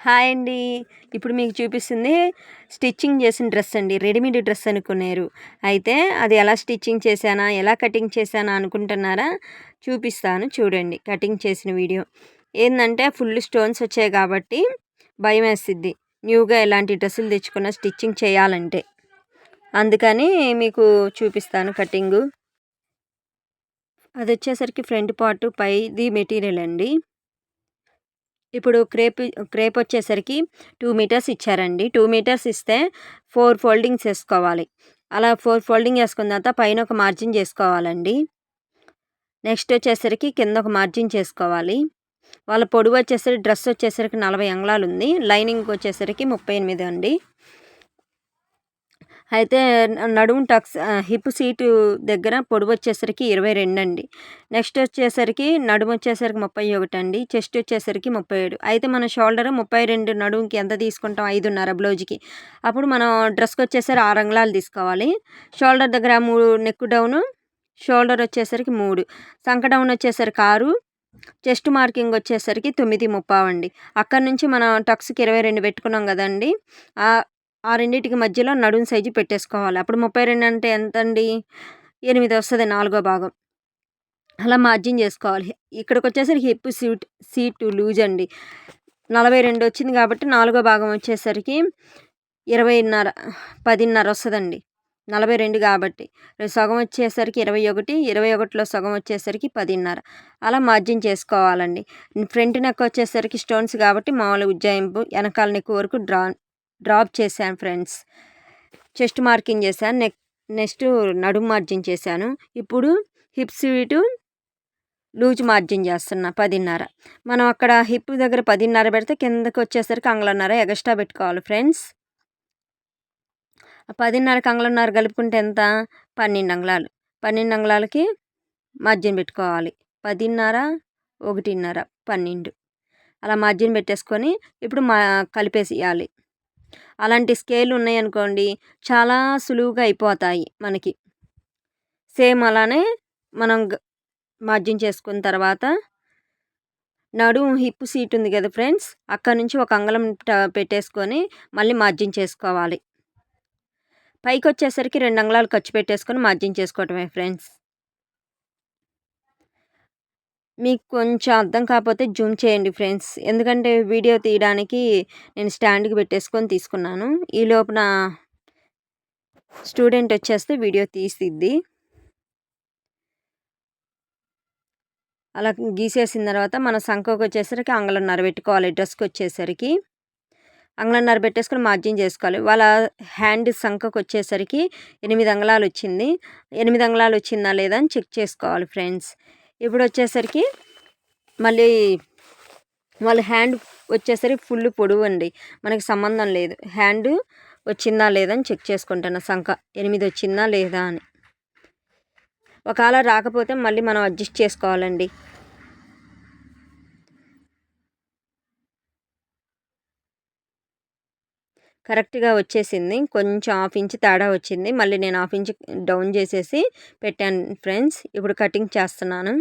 Hi అండి. ఇప్పుడు మీకు చూపిస్తుంది స్టిచ్చింగ్ చేసిన డ్రెస్ అండి. రెడీమేడ్ డ్రెస్ అనుకున్నారు. అయితే అది ఎలా స్టిచ్చింగ్ చేశానా ఎలా కటింగ్ చేశానా అనుకుంటున్నారా చూపిస్తాను చూడండి కటింగ్ చేసిన వీడియో. ఏంటంటే ఫుల్ స్టోన్స్ వచ్చాయి కాబట్టి భయం వేసిద్ది. న్యూగా ఎలాంటి డ్రెస్సులు తెచ్చుకున్న స్టిచ్చింగ్ చేయాలంటే. అందుకని మీకు చూపిస్తాను కటింగు. అది వచ్చేసరికి ఫ్రంట్ పార్ట్ పైది మెటీరియల్ అండి. ఇప్పుడు క్రేప్ క్రేప్ వచ్చేసరికి టూ మీటర్స్ ఇచ్చారండి. టూ మీటర్స్ ఇస్తే ఫోర్ ఫోల్డింగ్స్ వేసుకోవాలి. అలా ఫోర్ ఫోల్డింగ్ వేసుకున్న తర్వాత పైన ఒక మార్జిన్ చేసుకోవాలండి. నెక్స్ట్ వచ్చేసరికి కింద ఒక మార్జిన్ చేసుకోవాలి. వాళ్ళ పొడవు వచ్చేసరికి డ్రెస్ వచ్చేసరికి నలభై అంగళాలు ఉంది లైనింగ్ వచ్చేసరికి ముప్పై ఎనిమిది అండి. అయితే నడుము టక్స్ హిప్ సీటు దగ్గర పొడవు వచ్చేసరికి ఇరవై రెండు అండి నెక్స్ట్ వచ్చేసరికి నడుము వచ్చేసరికి ముప్పై ఒకటి అండి చెస్ట్ వచ్చేసరికి ముప్పై ఏడు. అయితే మన షోల్డర్ ముప్పై రెండు నడుముకి ఎంత తీసుకుంటాం? ఐదున్నర బ్లౌజ్కి. అప్పుడు మనం డ్రెస్కి వచ్చేసరికి ఆరు అంగుళాలు తీసుకోవాలి. షోల్డర్ దగ్గర మూడు నెక్ డౌను షోల్డర్ వచ్చేసరికి మూడు. సంక డౌన్ వచ్చేసరికి ఆరు. చెస్ట్ మార్కింగ్ వచ్చేసరికి తొమ్మిది ముప్పావండి. అక్కడ నుంచి మనం టక్స్కి ఇరవై రెండు పెట్టుకున్నాం కదండి. ఆ రెండింటికి మధ్యలో నడుం సైజు పెట్టేసుకోవాలి. అప్పుడు ముప్పై రెండు అంటే ఎంత అండి ఎనిమిది వస్తుంది నాలుగో భాగం. అలా మార్జిన్ చేసుకోవాలి. ఇక్కడికి వచ్చేసరికి హిప్ సీట్ సీటు లూజ్ అండి. నలభై రెండు వచ్చింది కాబట్టి నాలుగో భాగం వచ్చేసరికి ఇరవైన్నర పదిన్నర వస్తుందండి. నలభై రెండు కాబట్టి. సగం వచ్చేసరికి ఇరవై ఒకటి ఇరవై ఒకటిలో సగం వచ్చేసరికి పదిన్నర. అలా మార్జిన్ చేసుకోవాలండి. ఫ్రంట్ నెక్ వచ్చేసరికి స్టోన్స్ కాబట్టి మామూలు ఉజ్జాయింపు వెనకాల నెక్ వరకు డ్రా డ్రాప్ చేశాను ఫ్రెండ్స్. చెస్ట్ మార్కింగ్ చేశాను. నెక్ నెక్స్ట్ నడుము మార్జిన్ చేశాను. ఇప్పుడు హిప్ స్వీటు లూజ్ మార్జిన్ చేస్తున్నా పదిన్నర. మనం అక్కడ హిప్ దగ్గర పదిన్నర పెడితే కిందకి వచ్చేసరికి అంగలన్నర ఎగస్ట్రా పెట్టుకోవాలి ఫ్రెండ్స్. పదిన్నరకి అంగలన్నర కలుపుకుంటే ఎంత? పన్నెండు అంగుళాలు. పన్నెండు అంగుళాలకి మార్జిన్ పెట్టుకోవాలి. పదిన్నర ఒకటిన్నర పన్నెండు. అలా మార్జిన్ పెట్టేసుకొని ఇప్పుడు మా కలిపేసేయాలి. అలాంటి స్కేల్ ఉన్నాయనుకోండి చాలా సులువుగా అయిపోతాయి మనకి. సేమ్ అలానే మనం మార్జిన్ చేసుకున్న తర్వాత నడు హిప్ సీట్ ఉంది కదా ఫ్రెండ్స్ అక్కడ నుంచి ఒక అంగళం పెట్టేసుకొని మళ్ళీ మార్జిన్ చేసుకోవాలి. పైకి వచ్చేసరికి రెండు అంగళాలు ఖర్చు పెట్టేసుకొని మార్జిన్ చేసుకోవటమే ఫ్రెండ్స్. మీకు కొంచెం అర్థం కాకపోతే జూమ్ చేయండి ఫ్రెండ్స్. ఎందుకంటే వీడియో తీయడానికి నేను స్టాండ్కి పెట్టేసుకొని తీసుకున్నాను. ఈ లోపున స్టూడెంట్ వచ్చేస్తే వీడియో తీసిద్ది. అలా గీసేసిన తర్వాత మన సంఖకు వచ్చేసరికి అంగళన్నర పెట్టుకోవాలి డ్రెస్కి వచ్చేసరికి. అంగళన్నర పెట్టేసుకొని మార్జిన్ చేసుకోవాలి. వాళ్ళ హ్యాండ్ సంఖకు వచ్చేసరికి ఎనిమిది అంగళాలు వచ్చింది. ఎనిమిది అంగళాలు వచ్చిందా లేదా అని చెక్ చేసుకోవాలి ఫ్రెండ్స్. ఇప్పుడు వచ్చేసరికి మళ్ళీ వాళ్ళ హ్యాండ్ వచ్చేసరికి ఫుల్ పొడవు అండి మనకి సంబంధం లేదు. హ్యాండ్ వచ్చిందా లేదా అని చెక్ చేసుకుంటాను. సంఖ ఎనిమిది వచ్చిందా లేదా అని. ఒకవేళ రాకపోతే మళ్ళీ మనం అడ్జస్ట్ చేసుకోవాలండి. కరెక్ట్గా వచ్చేసింది. కొంచెం హాఫ్ ఇంచ్ తేడా వచ్చింది. మళ్ళీ నేను హాఫ్ ఇంచ్ డౌన్ చేసేసి పెట్టాను ఫ్రెండ్స్. ఇప్పుడు కటింగ్ చేస్తున్నాను.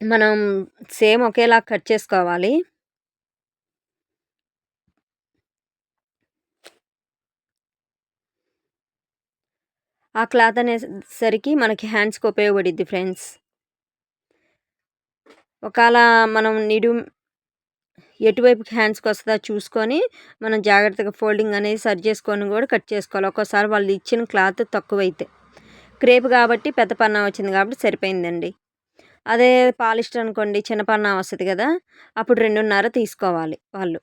మనం సేమ్ ఒకేలా కట్ చేసుకోవాలి. ఆ క్లాత్ అనేసరికి మనకి హ్యాండ్స్కి ఉపయోగపడిద్ది ఫ్రెండ్స్. ఒకవేళ మనం నిడు ఎటువైపు హ్యాండ్స్కి వస్తుందో చూసుకొని మనం జాగ్రత్తగా ఫోల్డింగ్ అనేది సరి చేసుకొని కూడా కట్ చేసుకోవాలి. ఒక్కోసారి వాళ్ళు ఇచ్చిన క్లాత్ తక్కువైతే. క్రేప్ కాబట్టి పెద్ద పన్నా వచ్చింది కాబట్టి సరిపోయిందండి. అదే పాలిస్టర్ అనుకోండి చిన్న పన్నా వస్తుంది కదా అప్పుడు రెండున్నర తీసుకోవాలి వాళ్ళు.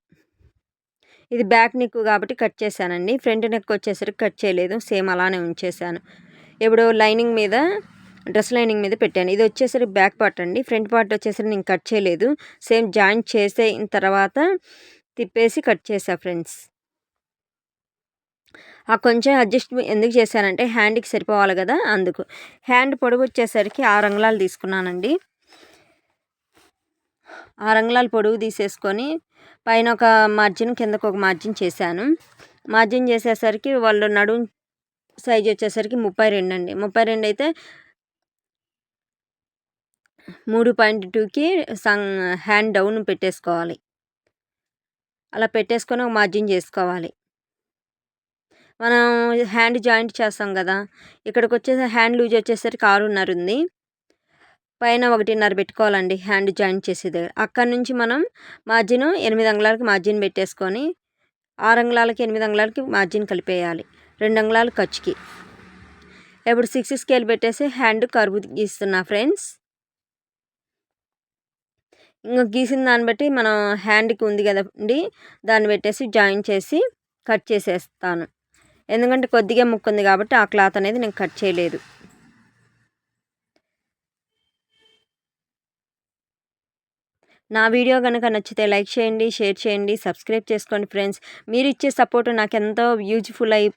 ఇది బ్యాక్ నెక్ కాబట్టి కట్ చేశానండి. ఫ్రంట్ నెక్ వచ్చేసరికి కట్ చేయలేదు. సేమ్ అలానే ఉంచేశాను. ఇప్పుడు లైనింగ్ మీద డ్రెస్ లైనింగ్ మీద పెట్టాను. ఇది వచ్చేసరికి బ్యాక్ పార్ట్ అండి. ఫ్రంట్ పార్ట్ వచ్చేసరికి నేను కట్ చేయలేదు. సేమ్ జాయింట్ చేసిన తర్వాత తిప్పేసి కట్ చేసా ఫ్రెండ్స్. ఆ కొంచెం అడ్జస్ట్ ఎందుకు చేశానంటే హ్యాండ్కి సరిపోవాలి కదా అందుకు. హ్యాండ్ పొడవు వచ్చేసరికి ఆరు అంగుళాలు తీసుకున్నానండి. ఆరు అంగుళాలు పొడవు తీసేసుకొని పైన ఒక మార్జిన్ కిందకు ఒక మార్జిన్ చేశాను. మార్జిన్ చేసేసరికి వాళ్ళు నడుము సైజ్ వచ్చేసరికి ముప్పై రెండు అండి. ముప్పై రెండు అయితే మూడు పాయింట్ టూకి సంగ్ హ్యాండ్ డౌన్ పెట్టేసుకోవాలి. అలా పెట్టేసుకొని ఒక మార్జిన్ చేసుకోవాలి. మనం హ్యాండ్ జాయింట్ చేస్తాం కదా ఇక్కడికి వచ్చేసి హ్యాండ్ లూజ్ వచ్చేసరికి ఆరున్నర ఉంది. పైన ఒకటిన్నర పెట్టుకోవాలండి హ్యాండ్ జాయింట్ చేసే దగ్గర అక్కడ నుంచి మనం మార్జిన్ ఎనిమిది అంగుళాలకి మార్జిన్ పెట్టేసుకొని ఆరు అంగుళాలకి ఎనిమిది అంగుళాలకి మార్జిన్ కలిపేయాలి. రెండు అంగుళాలు ఖర్చుకి. ఇప్పుడు సిక్స్ స్కేల్ పెట్టేసి హ్యాండ్ కరువు గీస్తున్నా ఫ్రెండ్స్. ఇంకా గీసిన దాన్ని బట్టి మనం హ్యాండ్కి ఉంది కదండి దాన్ని పెట్టేసి జాయిన్ చేసి కట్ చేసేస్తాను. ఎందుకంటే కొద్దిగా ముక్కుంది కాబట్టి ఆ క్లాత్ అనేది నేను కట్ చేయలేదు. నా వీడియో కనుక నచ్చితే లైక్ చేయండి షేర్ చేయండి సబ్స్క్రైబ్ చేసుకోండి ఫ్రెండ్స్. మీరు ఇచ్చే సపోర్ట్ నాకు ఎంతో యూజ్ఫుల్ అయి